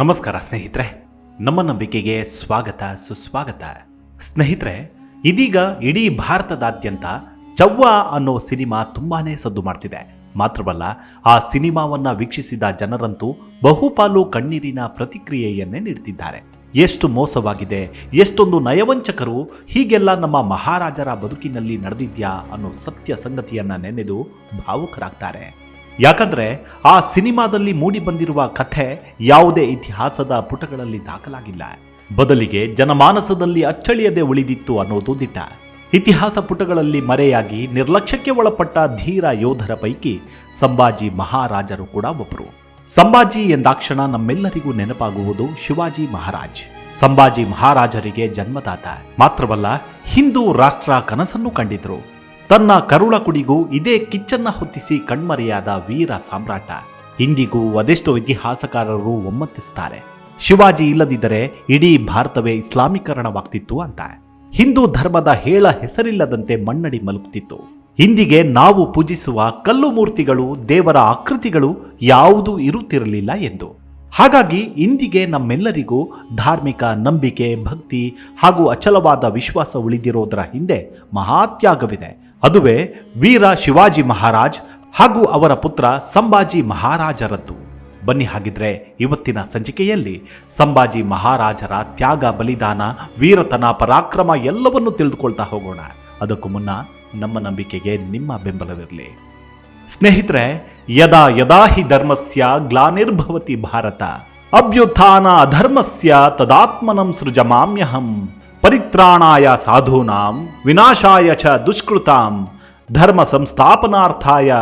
ನಮಸ್ಕಾರ ಸ್ನೇಹಿತರೆ, ನಮ್ಮ ನಂಬಿಕೆಗೆ ಸ್ವಾಗತ, ಸುಸ್ವಾಗತ. ಸ್ನೇಹಿತರೆ, ಇದೀಗ ಇಡೀ ಭಾರತದಾದ್ಯಂತ ಚವ್ವ ಅನ್ನೋ ಸಿನಿಮಾ ತುಂಬಾನೇ ಸದ್ದು ಮಾಡ್ತಿದೆ. ಮಾತ್ರವಲ್ಲ, ಆ ಸಿನಿಮಾವನ್ನ ವೀಕ್ಷಿಸಿದ ಜನರಂತೂ ಬಹುಪಾಲು ಕಣ್ಣೀರಿನ ಪ್ರತಿಕ್ರಿಯೆಯನ್ನೇ ನೀಡುತ್ತಿದ್ದಾರೆ ಎಷ್ಟು ಮೋಸವಾಗಿದೆ, ಎಷ್ಟೊಂದು ನಯವಂಚಕರು ಹೀಗೆಲ್ಲ ನಮ್ಮ ಮಹಾರಾಜರ ಬದುಕಿನಲ್ಲಿ ನಡೆದಿದ್ಯಾ ಅನ್ನೋ ಸತ್ಯ ಸಂಗತಿಯನ್ನ ನೆನೆದು ಭಾವುಕರಾಗ್ತಾರೆ. ಯಾಕಂದ್ರೆ ಆ ಸಿನಿಮಾದಲ್ಲಿ ಮೂಡಿಬಂದಿರುವ ಕಥೆ ಯಾವುದೇ ಇತಿಹಾಸದ ಪುಟಗಳಲ್ಲಿ ದಾಖಲಾಗಿಲ್ಲ. ಬದಲಿಗೆ ಜನಮಾನಸದಲ್ಲಿ ಅಚ್ಚಳಿಯದೆ ಉಳಿದಿತ್ತು ಅನ್ನೋದು ದಿಟ್ಟ. ಇತಿಹಾಸ ಪುಟಗಳಲ್ಲಿ ಮರೆಯಾಗಿ ನಿರ್ಲಕ್ಷ್ಯಕ್ಕೆ ಒಳಪಟ್ಟ ಧೀರ ಯೋಧರ ಪೈಕಿ ಸಂಭಾಜಿ ಮಹಾರಾಜರು ಕೂಡ ಒಬ್ಬರು ಸಂಭಾಜಿ ಎಂದಾಕ್ಷಣ ನಮ್ಮೆಲ್ಲರಿಗೂ ನೆನಪಾಗುವುದು ಶಿವಾಜಿ ಮಹಾರಾಜ್. ಸಂಭಾಜಿ ಮಹಾರಾಜರಿಗೆ ಜನ್ಮದಾತ. ಮಾತ್ರವಲ್ಲ, ಹಿಂದೂ ರಾಷ್ಟ್ರ ಕನಸನ್ನು ಕಂಡಿದ್ರು. ತನ್ನ ಕರುಳ ಕುಡಿಗೂ ಇದೇ ಕಿಚ್ಚನ್ನ ಹೊತ್ತಿಸಿ ಕಣ್ಮರೆಯಾದ ವೀರ ಸಾಮ್ರಾಟ. ಇಂದಿಗೂ ಅದೆಷ್ಟೋ ಇತಿಹಾಸಕಾರರು ಒಮ್ಮತಿಸ್ತಾರೆ. ಶಿವಾಜಿ ಇಲ್ಲದಿದ್ದರೆ ಇಡೀ ಭಾರತವೇ ಇಸ್ಲಾಮೀಕರಣವಾಗ್ತಿತ್ತು ಅಂತ. ಹಿಂದೂ ಧರ್ಮದ ಹೇಳ ಹೆಸರಿಲ್ಲದಂತೆ ಮಣ್ಣಡಿ ಮಲಗುತ್ತಿತ್ತು. ಇಂದಿಗೆ ನಾವು ಪೂಜಿಸುವ ಕಲ್ಲು ಮೂರ್ತಿಗಳು ದೇವರ ಆಕೃತಿಗಳು ಯಾವುದೂ ಇರುತ್ತಿರಲಿಲ್ಲ ಎಂದು. ಹಾಗಾಗಿ ಇಂದಿಗೆ ನಮ್ಮೆಲ್ಲರಿಗೂ ಧಾರ್ಮಿಕ ನಂಬಿಕೆ, ಭಕ್ತಿ ಹಾಗೂ ಅಚಲವಾದ ವಿಶ್ವಾಸ ಉಳಿದಿರೋದರ ಹಿಂದೆ ಮಹಾತ್ಯಾಗವಿದೆ. ಅದುವೇ ವೀರ ಶಿವಾಜಿ ಮಹಾರಾಜ್ ಹಾಗೂ ಅವರ ಪುತ್ರ ಸಂಭಾಜಿ ಮಹಾರಾಜರದ್ದು. ಬನ್ನಿ ಹಾಗಿದ್ರೆ ಇವತ್ತಿನ ಸಂಚಿಕೆಯಲ್ಲಿ ಸಂಭಾಜಿ ಮಹಾರಾಜರ ತ್ಯಾಗ, ಬಲಿದಾನ, ವೀರತನ, ಪರಾಕ್ರಮ ಎಲ್ಲವನ್ನೂ ತಿಳಿದುಕೊಳ್ತಾ ಹೋಗೋಣ. ಅದಕ್ಕೂ ಮುನ್ನ ನಮ್ಮ ನಂಬಿಕೆಗೆ ನಿಮ್ಮ ಬೆಂಬಲವಿರಲಿ. ಸ್ನೇಹಿತರೆ, ಯದಾ ಯದಾ ಹಿ ಧರ್ಮಸ್ಯ ಗ್ಲಾನಿರ್ಭವತಿ ಭಾರತ. ಅಭ್ಯುತ್ಥಾನ ಅಧರ್ಮಸ್ಯ ತದಾತ್ಮನಂ ಸೃಜಮಾಮ್ಯಹಂ. ಪರಿತ್ರಾಣಾಯ ಸಾಧೂನಾಂ, ವಿನಾಶಾಯ ಚ ದುಷ್ಕೃತಾಂ. ಧರ್ಮ ಸಂಸ್ಥಾಪನಾರ್ಥಾಯ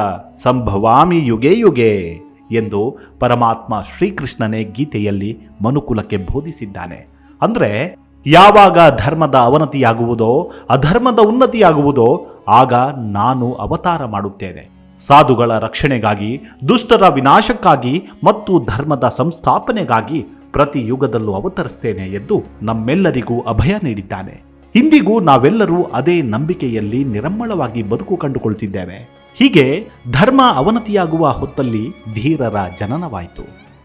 ಸಂಭವಾಮಿ ಯುಗೆ ಯುಗೆ ಎಂದು ಪರಮಾತ್ಮ ಶ್ರೀಕೃಷ್ಣನೇ ಗೀತೆಯಲ್ಲಿ ಮನುಕುಲಕ್ಕೆ ಬೋಧಿಸಿದ್ದಾನೆ. ಅಂದ್ರೆ, ಯಾವಾಗ ಧರ್ಮದ ಅವನತಿಯಾಗುವುದೋ, ಅಧರ್ಮದ ಉನ್ನತಿಯಾಗುವುದೋ, ಆಗ ನಾನು ಅವತಾರ ಮಾಡುತ್ತೇನೆ. ಸಾಧುಗಳ ರಕ್ಷಣೆಗಾಗಿ, ದುಷ್ಟರ ವಿನಾಶಕ್ಕಾಗಿ ಮತ್ತು ಧರ್ಮದ ಸಂಸ್ಥಾಪನೆಗಾಗಿ ಪ್ರತಿ ಯುಗದಲ್ಲೂ ಅವತರಿಸ್ತೇನೆ ಎಂದು ನಮ್ಮೆಲ್ಲರಿಗೂ ಅಭಯ ನೀಡಿದ್ದಾನೆ. ಇಂದಿಗೂ ನಾವೆಲ್ಲರೂ ಅದೇ ನಂಬಿಕೆಯಲ್ಲಿ ನಿರಮ್ಮಳವಾಗಿ ಬದುಕು ಕಂಡುಕೊಳ್ತಿದ್ದೇವೆ. ಹೀಗೆ ಧರ್ಮ ಅವನತಿಯಾಗುವ ಹೊತ್ತಲ್ಲಿ ಧೀರರ ಜನನವಾಯಿತು.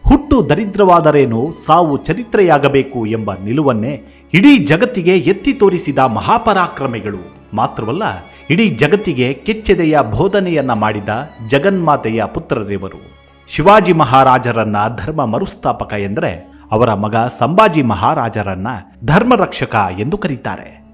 ಹುಟ್ಟು ದರಿದ್ರವಾದರೇನು ಸಾವು ಚರಿತ್ರೆಯಾಗಬೇಕು ಎಂಬ ನಿಲುವನ್ನೇ ಇಡೀ ಜಗತ್ತಿಗೆ ಎತ್ತಿ ತೋರಿಸಿದ ಮಹಾಪರಾಕ್ರಮಿಗಳು. ಮಾತ್ರವಲ್ಲ ಇಡೀ ಜಗತ್ತಿಗೆ ಕೆಚ್ಚೆದೆಯ ಬೋಧನೆಯನ್ನ ಮಾಡಿದ ಜಗನ್ಮಾತೆಯ ಪುತ್ರರಿವರು ಶಿವಾಜಿ ಮಹಾರಾಜರನ್ನ ಧರ್ಮ ಮರುಸ್ಥಾಪಕ ಎಂದರೆ ಅವರ ಮಗ ಸಂಭಾಜಿ ಮಹಾರಾಜರನ್ನ ಧರ್ಮರಕ್ಷಕ ಎಂದು ಕರೀತಾರೆ.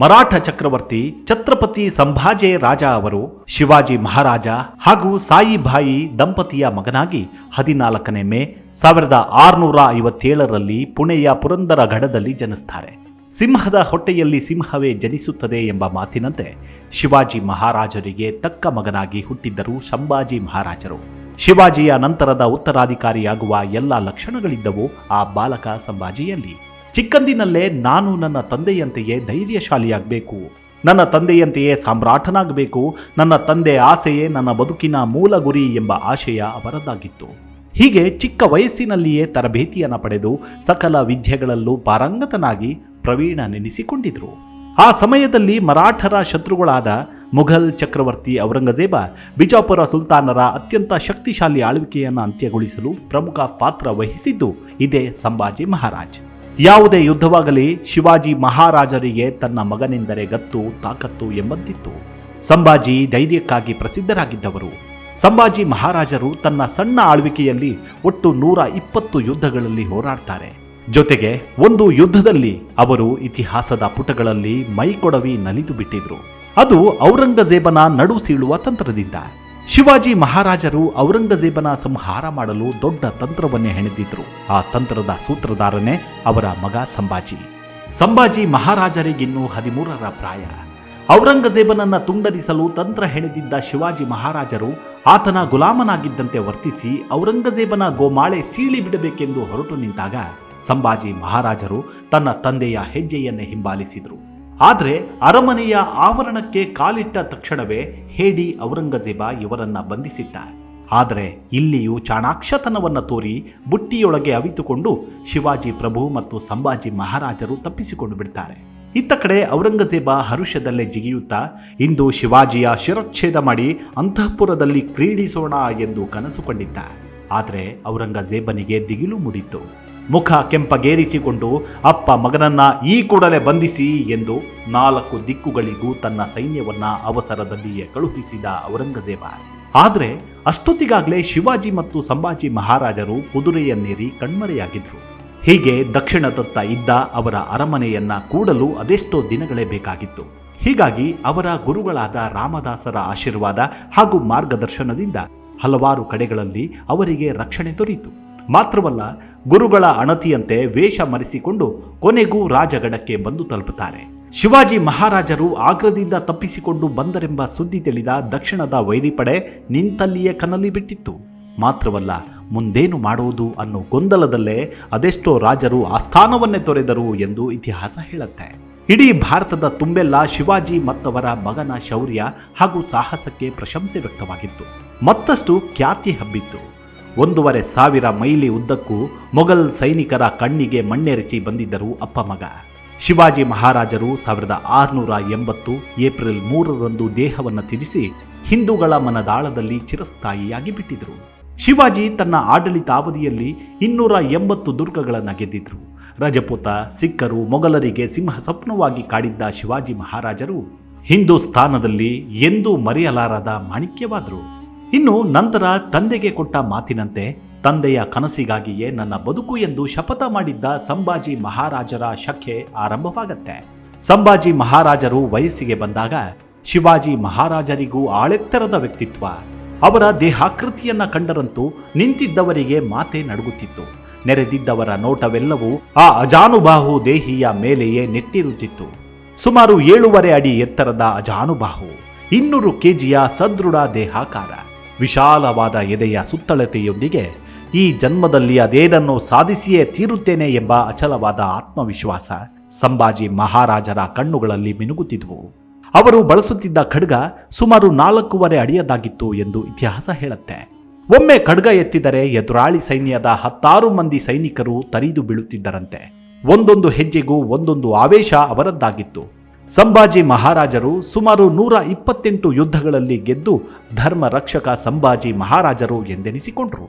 ಮರಾಠ ಚಕ್ರವರ್ತಿ ಛತ್ರಪತಿ ಸಂಭಾಜೆ ರಾಜ ಅವರು ಶಿವಾಜಿ ಮಹಾರಾಜ ಹಾಗೂ ಸಾಯಿಬಾಯಿ ದಂಪತಿಯ ಮಗನಾಗಿ ಹದಿನಾಲ್ಕನೇ ಮೇ ಸಾವಿರದ ಆರುನೂರ ಐವತ್ತೇಳರಲ್ಲಿ ಪುಣೆಯ ಪುರಂದರ ಗಢದಲ್ಲಿ ಜನಿಸ್ತಾರೆ. ಸಿಂಹದ ಹೊಟ್ಟೆಯಲ್ಲಿ ಸಿಂಹವೇ ಜನಿಸುತ್ತದೆ ಎಂಬ ಮಾತಿನಂತೆ ಶಿವಾಜಿ ಮಹಾರಾಜರಿಗೆ ತಕ್ಕ ಮಗನಾಗಿ ಹುಟ್ಟಿದ್ದರು ಸಂಭಾಜಿ ಮಹಾರಾಜರು. ಶಿವಾಜಿಯ ನಂತರದ ಉತ್ತರಾಧಿಕಾರಿಯಾಗುವ ಎಲ್ಲ ಲಕ್ಷಣಗಳಿದ್ದವು ಆ ಬಾಲಕ ಸಂಭಾಜಿಯಲ್ಲಿ. ಚಿಕ್ಕಂದಿನಲ್ಲೇ ನಾನು ನನ್ನ ತಂದೆಯಂತೆಯೇ ಧೈರ್ಯಶಾಲಿಯಾಗಬೇಕು. ನನ್ನ ತಂದೆಯಂತೆಯೇ ಸಾಮ್ರಾಟನಾಗಬೇಕು. ನನ್ನ ತಂದೆ ಆಸೆಯೇ ನನ್ನ ಬದುಕಿನ ಮೂಲ ಗುರಿ ಎಂಬ ಆಶಯ ಅವರದ್ದಾಗಿತ್ತು. ಹೀಗೆ ಚಿಕ್ಕ ವಯಸ್ಸಿನಲ್ಲಿಯೇ ತರಬೇತಿಯನ್ನು ಪಡೆದು ಸಕಲ ವಿದ್ಯೆಗಳಲ್ಲೂ ಪಾರಂಗತನಾಗಿ ಪ್ರವೀಣನೆನಿಸಿಕೊಂಡಿದ್ರು ಆ ಸಮಯದಲ್ಲಿ ಮರಾಠರ ಶತ್ರುಗಳಾದ ಮುಘಲ್ ಚಕ್ರವರ್ತಿ ಔರಂಗಜೇಬ, ಬಿಜಾಪುರ ಸುಲ್ತಾನರ ಅತ್ಯಂತ ಶಕ್ತಿಶಾಲಿ ಆಳ್ವಿಕೆಯನ್ನು ಅಂತ್ಯಗೊಳಿಸಲು ಪ್ರಮುಖ ಪಾತ್ರ ವಹಿಸಿದ್ದು ಇದೇ ಸಂಭಾಜಿ ಮಹಾರಾಜ್. ಯಾವುದೇ ಯುದ್ಧವಾಗಲಿ ಶಿವಾಜಿ ಮಹಾರಾಜರಿಗೆ ತನ್ನ ಮಗನೆಂದರೆ ಗತ್ತು, ತಾಕತ್ತು ಎಂಬಂತಿತ್ತು. ಸಂಭಾಜಿ ಧೈರ್ಯಕ್ಕಾಗಿ ಪ್ರಸಿದ್ಧರಾಗಿದ್ದವರು. ಸಂಭಾಜಿ ಮಹಾರಾಜರು ತನ್ನ ಸಣ್ಣ ಆಳ್ವಿಕೆಯಲ್ಲಿ ಒಟ್ಟು ನೂರ ಇಪ್ಪತ್ತು ಯುದ್ಧಗಳಲ್ಲಿ ಹೋರಾಡ್ತಾರೆ. ಜೊತೆಗೆ ಒಂದು ಯುದ್ಧದಲ್ಲಿ ಅವರು ಇತಿಹಾಸದ ಪುಟಗಳಲ್ಲಿ ಮೈಕೊಡವಿ ನಲಿದು ಬಿಟ್ಟಿದ್ರು. ಅದು ಔರಂಗಜೇಬನ ನಡು ಸೀಳುವ ತಂತ್ರದಿಂದ. ಶಿವಾಜಿ ಮಹಾರಾಜರು ಔರಂಗಜೇಬನ ಸಂಹಾರ ಮಾಡಲು ದೊಡ್ಡ ತಂತ್ರವನ್ನೇ ಹೆಣೆದಿದ್ರು. ಆ ತಂತ್ರದ ಸೂತ್ರಧಾರನೇ ಅವರ ಮಗ ಸಂಭಾಜಿ. ಸಂಭಾಜಿ ಮಹಾರಾಜರಿಗಿನ್ನೂ ಹದಿಮೂರರ ಪ್ರಾಯ. ಔರಂಗಜೇಬನನ್ನ ತುಂಡರಿಸಲು ತಂತ್ರ ಹೆಣೆದಿದ್ದ ಶಿವಾಜಿ ಮಹಾರಾಜರು ಆತನ ಗುಲಾಮನಾಗಿದ್ದಂತೆ ವರ್ತಿಸಿ ಔರಂಗಜೇಬನ ಗೋಮಾಳೆ ಸೀಳಿ ಬಿಡಬೇಕೆಂದು ಹೊರಟು ನಿಂತಾಗ ಸಂಭಾಜಿ ಮಹಾರಾಜರು ತನ್ನ ತಂದೆಯ ಹೆಜ್ಜೆಯನ್ನೇ ಹಿಂಬಾಲಿಸಿದರು. ಆದರೆ ಅರಮನೆಯ ಆವರಣಕ್ಕೆ ಕಾಲಿಟ್ಟ ತಕ್ಷಣವೇ ಹೇಡಿ ಔರಂಗಜೇಬ ಇವರನ್ನ ಬಂಧಿಸಿದ್ದ. ಆದರೆ ಇಲ್ಲಿಯೂ ಚಾಣಾಕ್ಷತನವನ್ನು ತೋರಿ ಬುಟ್ಟಿಯೊಳಗೆ ಅವಿತುಕೊಂಡು ಶಿವಾಜಿ ಪ್ರಭು ಮತ್ತು ಸಂಭಾಜಿ ಮಹಾರಾಜರು ತಪ್ಪಿಸಿಕೊಂಡು ಬಿಡ್ತಾರೆ. ಇತ್ತ ಕಡೆ ಔರಂಗಜೇಬ ಹರುಷದಲ್ಲೇ ಜಿಗಿಯುತ್ತಾ, ಇಂದು ಶಿವಾಜಿಯ ಶಿರಚ್ಛೇದ ಮಾಡಿ ಅಂತಃಪುರದಲ್ಲಿ ಕ್ರೀಡಿಸೋಣ ಎಂದು ಕನಸು ಕಂಡಿದ್ದ. ಆದರೆ ಔರಂಗಜೇಬನಿಗೆ ದಿಗಿಲು ಮೂಡಿತ್ತು. ಮುಖ ಕೆಂಪಗೇರಿಸಿಕೊಂಡು, ಅಪ್ಪ ಮಗನನ್ನ ಈ ಕೂಡಲೇ ಬಂಧಿಸಿ ಎಂದು ನಾಲ್ಕು ದಿಕ್ಕುಗಳಿಗೂ ತನ್ನ ಸೈನ್ಯವನ್ನ ಅವಸರದಲ್ಲಿಯೇ ಕಳುಹಿಸಿದ ಔರಂಗಜೇಬ. ಆದರೆ ಅಷ್ಟೊತ್ತಿಗಾಗಲೇ ಶಿವಾಜಿ ಮತ್ತು ಸಂಭಾಜಿ ಮಹಾರಾಜರು ಕುದುರೆಯನ್ನೇರಿ ಕಣ್ಮರೆಯಾಗಿದ್ರು. ಹೀಗೆ ದಕ್ಷಿಣದತ್ತ ಇದ್ದ ಅವರ ಅರಮನೆಯನ್ನ ಕೂಡಲು ಅದೆಷ್ಟೋ ದಿನಗಳೇ ಬೇಕಾಗಿತ್ತು. ಹೀಗಾಗಿ ಅವರ ಗುರುಗಳಾದ ರಾಮದಾಸರ ಆಶೀರ್ವಾದ ಹಾಗೂ ಮಾರ್ಗದರ್ಶನದಿಂದ ಹಲವಾರು ಕಡೆಗಳಲ್ಲಿ ಅವರಿಗೆ ರಕ್ಷಣೆ ದೊರೆಯಿತು ಮಾತ್ರವಲ್ಲ, ಗುರುಗಳ ಅಣತಿಯಂತೆ ವೇಷ ಮರೆಸಿಕೊಂಡು ಕೊನೆಗೂ ರಾಜಗಡಕ್ಕೆ ಬಂದು ತಲುಪುತ್ತಾರೆ. ಶಿವಾಜಿ ಮಹಾರಾಜರು ಆಗ್ರದಿಂದ ತಪ್ಪಿಸಿಕೊಂಡು ಬಂದರೆಂಬ ಸುದ್ದಿ ತಿಳಿದ ದಕ್ಷಿಣದ ವೈರಿಪಡೆ ನಿಂತಲ್ಲಿಯೇ ಕನಲಿ ಬಿಟ್ಟಿತ್ತು. ಮಾತ್ರವಲ್ಲ ಮುಂದೇನು ಮಾಡುವುದು ಅನ್ನೋ ಗೊಂದಲದಲ್ಲೇ ಅದೆಷ್ಟೋ ರಾಜರು ಆಸ್ಥಾನವನ್ನೇ ತೊರೆದರು ಎಂದು ಇತಿಹಾಸ ಹೇಳುತ್ತೆ. ಇಡೀ ಭಾರತದ ತುಂಬೆಲ್ಲ ಶಿವಾಜಿ ಮತ್ತವರ ಮಗನ ಶೌರ್ಯ ಹಾಗೂ ಸಾಹಸಕ್ಕೆ ಪ್ರಶಂಸೆ ವ್ಯಕ್ತವಾಗಿತ್ತು. ಮತ್ತಷ್ಟು ಖ್ಯಾತಿ ಹಬ್ಬಿತ್ತು. ಒಂದೂವರೆ ಸಾವಿರ ಮೈಲಿ ಉದ್ದಕ್ಕೂ ಮೊಘಲ್ ಸೈನಿಕರ ಕಣ್ಣಿಗೆ ಮಣ್ಣೆರಚಿ ಬಂದಿದ್ದರು ಅಪ್ಪ ಮಗ. ಶಿವಾಜಿ ಮಹಾರಾಜರು ಸಾವಿರದ ಆರುನೂರ ಎಂಬತ್ತು ಏಪ್ರಿಲ್ ಮೂರರಂದು ದೇಹವನ್ನು ತ್ಯಜಿಸಿ ಹಿಂದೂಗಳ ಮನದಾಳದಲ್ಲಿ ಚಿರಸ್ಥಾಯಿಯಾಗಿ ಬಿಟ್ಟಿದ್ರು. ಶಿವಾಜಿ ತನ್ನ ಆಡಳಿತಾವಧಿಯಲ್ಲಿ ಇನ್ನೂರ ಎಂಬತ್ತು ದುರ್ಗಗಳನ್ನು ಗೆದ್ದಿದ್ರು. ರಜಪೂತ, ಸಿಖ್ಖರು, ಮೊಘಲರಿಗೆ ಸಿಂಹ ಸ್ವಪ್ನವಾಗಿ ಕಾಡಿದ್ದ ಶಿವಾಜಿ ಮಹಾರಾಜರು ಹಿಂದೂಸ್ಥಾನದಲ್ಲಿ ಎಂದೂ ಮರೆಯಲಾರದ ಮಾಣಿಕ್ಯವಾದರು. ಇನ್ನು ನಂತರ ತಂದೆಗೆ ಕೊಟ್ಟ ಮಾತಿನಂತೆ ತಂದೆಯ ಕನಸಿಗಾಗಿಯೇ ನನ್ನ ಬದುಕು ಎಂದು ಶಪಥ ಮಾಡಿದ್ದ ಸಂಭಾಜಿ ಮಹಾರಾಜರ ಶಕೆ ಆರಂಭವಾಗತ್ತೆ. ಸಂಭಾಜಿ ಮಹಾರಾಜರು ವಯಸ್ಸಿಗೆ ಬಂದಾಗ ಶಿವಾಜಿ ಮಹಾರಾಜರಿಗೂ ಆಳೆತ್ತರದ ವ್ಯಕ್ತಿತ್ವ. ಅವರ ದೇಹಾಕೃತಿಯನ್ನ ಕಂಡರಂತೂ ನಿಂತಿದ್ದವರಿಗೆ ಮಾತೆ ನಡುಗುತ್ತಿತ್ತು. ನೆರೆದಿದ್ದವರ ನೋಟವೆಲ್ಲವೂ ಆ ಅಜಾನುಬಾಹು ದೇಹಿಯ ಮೇಲೆಯೇ ನೆಟ್ಟಿರುತ್ತಿತ್ತು ಸುಮಾರು ಏಳೂವರೆ ಅಡಿ ಎತ್ತರದ ಅಜಾನುಬಾಹು, ಇನ್ನೂರು ಕೆಜಿಯ ಸದೃಢ ದೇಹಾಕಾರ, ವಿಶಾಲವಾದ ಎದೆಯ ಸುತ್ತಳತೆಯೊಂದಿಗೆ ಈ ಜನ್ಮದಲ್ಲಿ ಅದೇನನ್ನು ಸಾಧಿಸಿಯೇ ತೀರುತ್ತೇನೆ ಎಂಬ ಅಚಲವಾದ ಆತ್ಮವಿಶ್ವಾಸ, ಸಂಭಾಜಿ ಮಹಾರಾಜರ ಕಣ್ಣುಗಳಲ್ಲಿ ಮಿನುಗುತ್ತಿದ್ವು. ಅವರು ಬಳಸುತ್ತಿದ್ದ ಖಡ್ಗ ಸುಮಾರು ನಾಲ್ಕೂವರೆ ಅಡಿಯದಾಗಿತ್ತು ಎಂದು ಇತಿಹಾಸ ಹೇಳುತ್ತೆ. ಒಮ್ಮೆ ಖಡ್ಗ ಎತ್ತಿದರೆ ಎದುರಾಳಿ ಸೈನ್ಯದ ಹತ್ತಾರು ಮಂದಿ ಸೈನಿಕರು ತರಿದು ಬೀಳುತ್ತಿದ್ದರಂತೆ. ಒಂದೊಂದು ಹೆಜ್ಜೆಗೂ ಒಂದೊಂದು ಆವೇಶ ಅವರದ್ದಾಗಿತ್ತು. ಸಂಭಾಜಿ ಮಹಾರಾಜರು ಸುಮಾರು ನೂರ ಇಪ್ಪತ್ತೆಂಟು ಯುದ್ಧಗಳಲ್ಲಿ ಗೆದ್ದು ಧರ್ಮ ರಕ್ಷಕ ಸಂಭಾಜಿ ಮಹಾರಾಜರು ಎಂದೆನಿಸಿಕೊಂಡರು.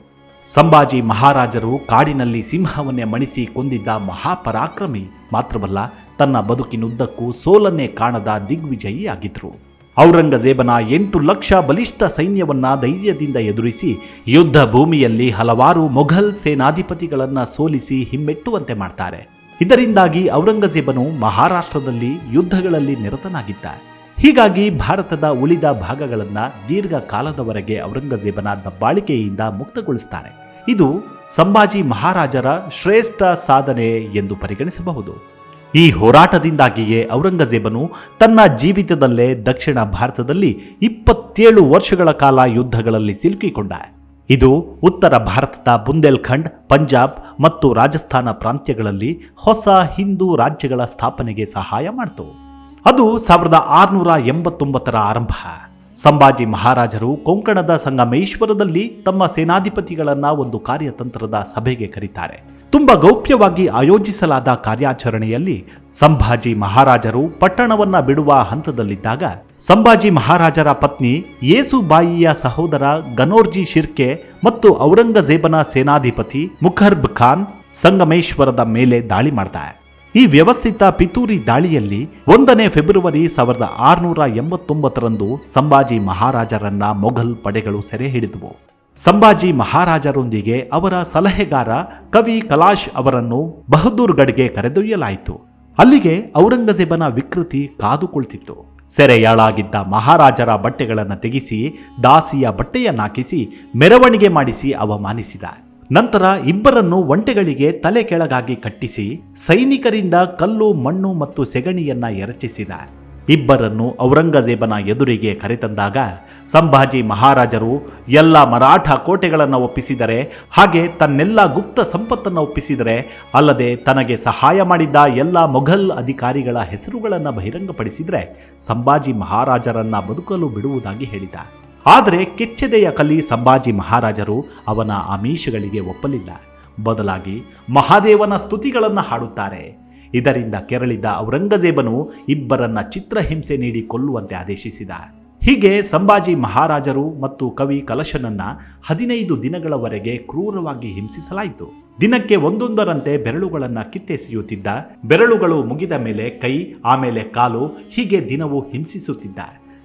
ಸಂಭಾಜಿ ಮಹಾರಾಜರು ಕಾಡಿನಲ್ಲಿ ಸಿಂಹವನ್ನೇ ಮಣಿಸಿ ಕೊಂದಿದ್ದ ಮಹಾಪರಾಕ್ರಮಿ ಮಾತ್ರವಲ್ಲ, ತನ್ನ ಬದುಕಿನುದ್ದಕ್ಕೂ ಸೋಲನ್ನೇ ಕಾಣದ ದಿಗ್ವಿಜಯಿಯಾಗಿದ್ರು. ಔರಂಗಜೇಬನ ಎಂಟು ಲಕ್ಷ ಬಲಿಷ್ಠ ಸೈನ್ಯವನ್ನ ಧೈರ್ಯದಿಂದ ಎದುರಿಸಿ ಯುದ್ಧ ಭೂಮಿಯಲ್ಲಿ ಹಲವಾರು ಮೊಘಲ್ ಸೇನಾಧಿಪತಿಗಳನ್ನ ಸೋಲಿಸಿ ಹಿಮ್ಮೆಟ್ಟುವಂತೆ ಮಾಡ್ತಾರೆ. ಇದರಿಂದಾಗಿ ಔರಂಗಜೇಬನು ಮಹಾರಾಷ್ಟ್ರದಲ್ಲಿ ಯುದ್ಧಗಳಲ್ಲಿ ನಿರತನಾಗಿದ್ದ. ಹೀಗಾಗಿ ಭಾರತದ ಉಳಿದ ಭಾಗಗಳನ್ನು ದೀರ್ಘ ಕಾಲದವರೆಗೆ ಔರಂಗಜೇಬನ ದಬ್ಬಾಳಿಕೆಯಿಂದ ಮುಕ್ತಗೊಳಿಸ್ತಾರೆ. ಇದು ಸಂಭಾಜಿ ಮಹಾರಾಜರ ಶ್ರೇಷ್ಠ ಸಾಧನೆ ಎಂದು ಪರಿಗಣಿಸಬಹುದು. ಈ ಹೋರಾಟದಿಂದಾಗಿಯೇ ಔರಂಗಜೇಬನು ತನ್ನ ಜೀವಿತದಲ್ಲೇ ದಕ್ಷಿಣ ಭಾರತದಲ್ಲಿ ಇಪ್ಪತ್ತೇಳು ವರ್ಷಗಳ ಕಾಲ ಯುದ್ಧಗಳಲ್ಲಿ ಸಿಲುಕಿಕೊಂಡ. ಇದು ಉತ್ತರ ಭಾರತದ ಬುಂದೇಲ್ಖಂಡ್, ಪಂಜಾಬ್ ಮತ್ತು ರಾಜಸ್ಥಾನ ಪ್ರಾಂತ್ಯಗಳಲ್ಲಿ ಹೊಸ ಹಿಂದೂ ರಾಜ್ಯಗಳ ಸ್ಥಾಪನೆಗೆ ಸಹಾಯ ಮಾಡಿತು. ಅದು ಸಾವಿರದ ಆರುನೂರ ಎಂಬತ್ತೊಂಬತ್ತರ ಆರಂಭ. ಸಂಭಾಜಿ ಮಹಾರಾಜರು ಕೊಂಕಣದ ಸಂಗಮೇಶ್ವರದಲ್ಲಿ ತಮ್ಮ ಸೇನಾಧಿಪತಿಗಳನ್ನ ಒಂದು ಕಾರ್ಯತಂತ್ರದ ಸಭೆಗೆ ಕರೀತಾರೆ. ತುಂಬ ಗೌಪ್ಯವಾಗಿ ಆಯೋಜಿಸಲಾದ ಕಾರ್ಯಾಚರಣೆಯಲ್ಲಿ ಸಂಭಾಜಿ ಮಹಾರಾಜರು ಪಟ್ಟಣವನ್ನ ಬಿಡುವ ಹಂತದಲ್ಲಿದ್ದಾಗ ಸಂಭಾಜಿ ಮಹಾರಾಜರ ಪತ್ನಿ ಯೇಸುಬಾಯಿಯ ಸಹೋದರ ಗನೋರ್ಜಿ ಶಿರ್ಕೆ ಮತ್ತು ಔರಂಗಜೇಬನ ಸೇನಾಧಿಪತಿ ಮುಖರ್ಬ್ ಖಾನ್ ಸಂಗಮೇಶ್ವರದ ಮೇಲೆ ದಾಳಿ ಮಾಡ್ತಾರೆ. ಈ ವ್ಯವಸ್ಥಿತ ಪಿತೂರಿ ದಾಳಿಯಲ್ಲಿ ಒಂದನೇ ಫೆಬ್ರವರಿ ಸಾವಿರದ ಆರುನೂರ ಎಂಬತ್ತೊಂಬತ್ತರಂದು ಸಂಭಾಜಿ ಮಹಾರಾಜರನ್ನ ಮೊಘಲ್ ಪಡೆಗಳು ಸೆರೆ ಹಿಡಿದವು. ಸಂಭಾಜಿ ಮಹಾರಾಜರೊಂದಿಗೆ ಅವರ ಸಲಹೆಗಾರ ಕವಿ ಕಲಾಶ್ ಅವರನ್ನು ಬಹದ್ದೂರ್ಗಡ್ಗೆ ಕರೆದೊಯ್ಯಲಾಯಿತು. ಅಲ್ಲಿಗೆ ಔರಂಗಜೇಬನ ವಿಕೃತಿ ಕಾದು ಕುಳಿತಿತ್ತು ಸೆರೆಯಾಳಾಗಿದ್ದ ಮಹಾರಾಜರ ಬಟ್ಟೆಗಳನ್ನು ತೆಗೆಸಿ ದಾಸಿಯ ಬಟ್ಟೆಯನ್ನಾಕಿಸಿ ಮೆರವಣಿಗೆ ಮಾಡಿಸಿ ಅವಮಾನಿಸಿದ. ನಂತರ ಇಬ್ಬರನ್ನು ಒಂಟೆಗಳಿಗೆ ತಲೆ ಕೆಳಗಾಗಿ ಕಟ್ಟಿಸಿ ಸೈನಿಕರಿಂದ ಕಲ್ಲು, ಮಣ್ಣು ಮತ್ತು ಸೆಗಣಿಯನ್ನ ಎರಚಿಸಿದ. ಇಬ್ಬರನ್ನು ಔರಂಗಜೇಬನ ಎದುರಿಗೆ ಕರೆತಂದಾಗ ಸಂಭಾಜಿ ಮಹಾರಾಜರು ಎಲ್ಲ ಮರಾಠ ಕೋಟೆಗಳನ್ನು ಒಪ್ಪಿಸಿದರೆ, ಹಾಗೆ ತನ್ನೆಲ್ಲ ಗುಪ್ತ ಸಂಪತ್ತನ್ನು ಒಪ್ಪಿಸಿದರೆ, ಅಲ್ಲದೆ ತನಗೆ ಸಹಾಯ ಮಾಡಿದ್ದ ಎಲ್ಲ ಮೊಘಲ್ ಅಧಿಕಾರಿಗಳ ಹೆಸರುಗಳನ್ನು ಬಹಿರಂಗಪಡಿಸಿದರೆ ಸಂಭಾಜಿ ಮಹಾರಾಜರನ್ನ ಬದುಕಲು ಬಿಡುವುದಾಗಿ ಹೇಳಿದ. ಆದರೆ ಕೆಚ್ಚೆದೆಯ ಕಲಿ ಸಂಭಾಜಿ ಮಹಾರಾಜರು ಅವನ ಆಮೀಷಗಳಿಗೆ ಒಪ್ಪಲಿಲ್ಲ. ಬದಲಾಗಿ ಮಹಾದೇವನ ಸ್ತುತಿಗಳನ್ನು ಹಾಡುತ್ತಾರೆ. ಇದರಿಂದ ಕೆರಳಿದ ಔರಂಗಜೇಬನು ಇಬ್ಬರನ್ನ ಚಿತ್ರಹಿಂಸೆ ನೀಡಿ ಕೊಲ್ಲುವಂತೆ ಆದೇಶಿಸಿದ. ಹೀಗೆ ಸಂಭಾಜಿ ಮಹಾರಾಜರು ಮತ್ತು ಕವಿ ಕಲಶನನ್ನ ಹದಿನೈದು ದಿನಗಳವರೆಗೆ ಕ್ರೂರವಾಗಿ ಹಿಂಸಿಸಲಾಯಿತು. ದಿನಕ್ಕೆ ಒಂದೊಂದರಂತೆ ಬೆರಳುಗಳನ್ನು ಕಿತ್ತೆಸೆಯುತ್ತಿದ್ದ ಬೆರಳುಗಳು ಮುಗಿದ ಮೇಲೆ ಕೈ, ಆಮೇಲೆ ಕಾಲು ಹೀಗೆ ದಿನವೂ ಹಿಂಸಿಸುತ್ತಿದ್ದ.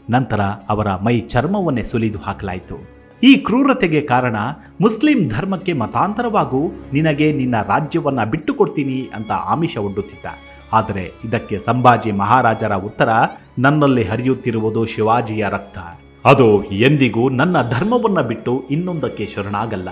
ನಂತರ ಅವರ ಮೈ ಚರ್ಮವನ್ನೇ ಸುಲಿದು ಹಾಕಲಾಯಿತು. ಈ ಕ್ರೂರತೆಗೆ ಕಾರಣ ಮುಸ್ಲಿಂ ಧರ್ಮಕ್ಕೆ ಮತಾಂತರವಾಗು ನಿನಗೆ ನಿನ್ನ ರಾಜ್ಯವನ್ನ ಬಿಟ್ಟುಕೊಡ್ತೀನಿ ಅಂತ ಆಮಿಷ ಒಡ್ಡುತ್ತಿದ್ದ. ಆದರೆ ಇದಕ್ಕೆ ಸಂಭಾಜಿ ಮಹಾರಾಜರ ಉತ್ತರ, ನನ್ನಲ್ಲಿ ಹರಿಯುತ್ತಿರುವುದು ಶಿವಾಜಿಯ ರಕ್ತ. ಅದು ಎಂದಿಗೂ ನನ್ನ ಧರ್ಮವನ್ನ ಬಿಟ್ಟು ಇನ್ನೊಂದಕ್ಕೆ ಶರಣಾಗಲ್ಲ.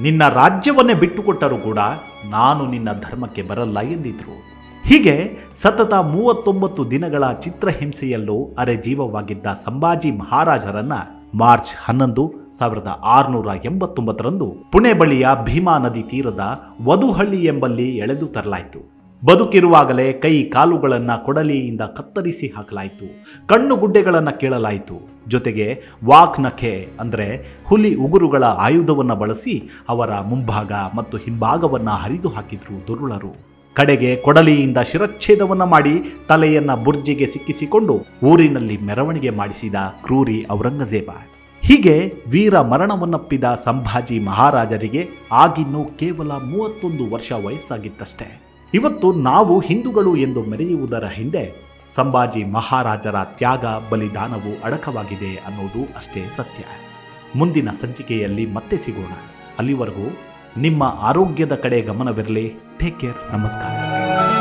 ನಿನ್ನ ರಾಜ್ಯವನ್ನೇ ಬಿಟ್ಟುಕೊಟ್ಟರೂ ಕೂಡ ನಾನು ನಿನ್ನ ಧರ್ಮಕ್ಕೆ ಬರಲ್ಲ ಎಂದಿದ್ರು. ಹೀಗೆ ಸತತ ಮೂವತ್ತೊಂಬತ್ತು ದಿನಗಳ ಚಿತ್ರಹಿಂಸೆಯಲ್ಲೂ ಅರೆ ಜೀವವಾಗಿದ್ದ ಸಂಭಾಜಿ ಮಹಾರಾಜರನ್ನ ಮಾರ್ಚ್ ಹನ್ನೊಂದು ಸಾವಿರದ ಆರುನೂರ ಎಂಬತ್ತೊಂಬತ್ತರಂದು ಪುಣೆ ಬಳಿಯ ಭೀಮಾ ನದಿ ತೀರದ ವಧುಹಳ್ಳಿ ಎಂಬಲ್ಲಿ ಎಳೆದು ತರಲಾಯಿತು. ಬದುಕಿರುವಾಗಲೇ ಕೈ ಕಾಲುಗಳನ್ನ ಕೊಡಲಿಯಿಂದ ಕತ್ತರಿಸಿ ಹಾಕಲಾಯಿತು. ಕಣ್ಣು ಗುಡ್ಡೆಗಳನ್ನು ಕೇಳಲಾಯಿತು. ಜೊತೆಗೆ ವಾಕ್ ನಖೆ ಅಂದರೆ ಹುಲಿ ಉಗುರುಗಳ ಆಯುಧವನ್ನು ಬಳಸಿ ಅವರ ಮುಂಭಾಗ ಮತ್ತು ಹಿಂಭಾಗವನ್ನು ಹರಿದು ಹಾಕಿದ್ರು ದುರುಳರು. ಕಡೆಗೆ ಕೊಡಲಿಯಿಂದ ಶಿರಚ್ಛೇದವನ್ನು ಮಾಡಿ ತಲೆಯನ್ನ ಬುರ್ಜಿಗೆ ಸಿಕ್ಕಿಸಿಕೊಂಡು ಊರಿನಲ್ಲಿ ಮೆರವಣಿಗೆ ಮಾಡಿಸಿದ ಕ್ರೂರಿ ಔರಂಗಜೇಬ ಹೀಗೆ ವೀರ ಮರಣವನ್ನಪ್ಪಿದ ಸಂಭಾಜಿ ಮಹಾರಾಜರಿಗೆ ಆಗಿನ್ನೂ ಕೇವಲ ಮೂವತ್ತೊಂದು ವರ್ಷ ವಯಸ್ಸಾಗಿತ್ತಷ್ಟೇ. ಇವತ್ತು ನಾವು ಹಿಂದೂಗಳು ಎಂದು ಮೆರೆಯುವುದರ ಹಿಂದೆ ಸಂಭಾಜಿ ಮಹಾರಾಜರ ತ್ಯಾಗ ಬಲಿದಾನವು ಅಡಕವಾಗಿದೆ ಅನ್ನೋದು ಅಷ್ಟೇ ಸತ್ಯ. ಮುಂದಿನ ಸಂಚಿಕೆಯಲ್ಲಿ ಮತ್ತೆ ಸಿಗೋಣ. ಅಲ್ಲಿವರೆಗೂ ನಿಮ್ಮ ಆರೋಗ್ಯದ ಕಡೆ ಗಮನವಿರಲಿ. ಟೇಕ್ ಕೇರ್ ನಮಸ್ಕಾರ.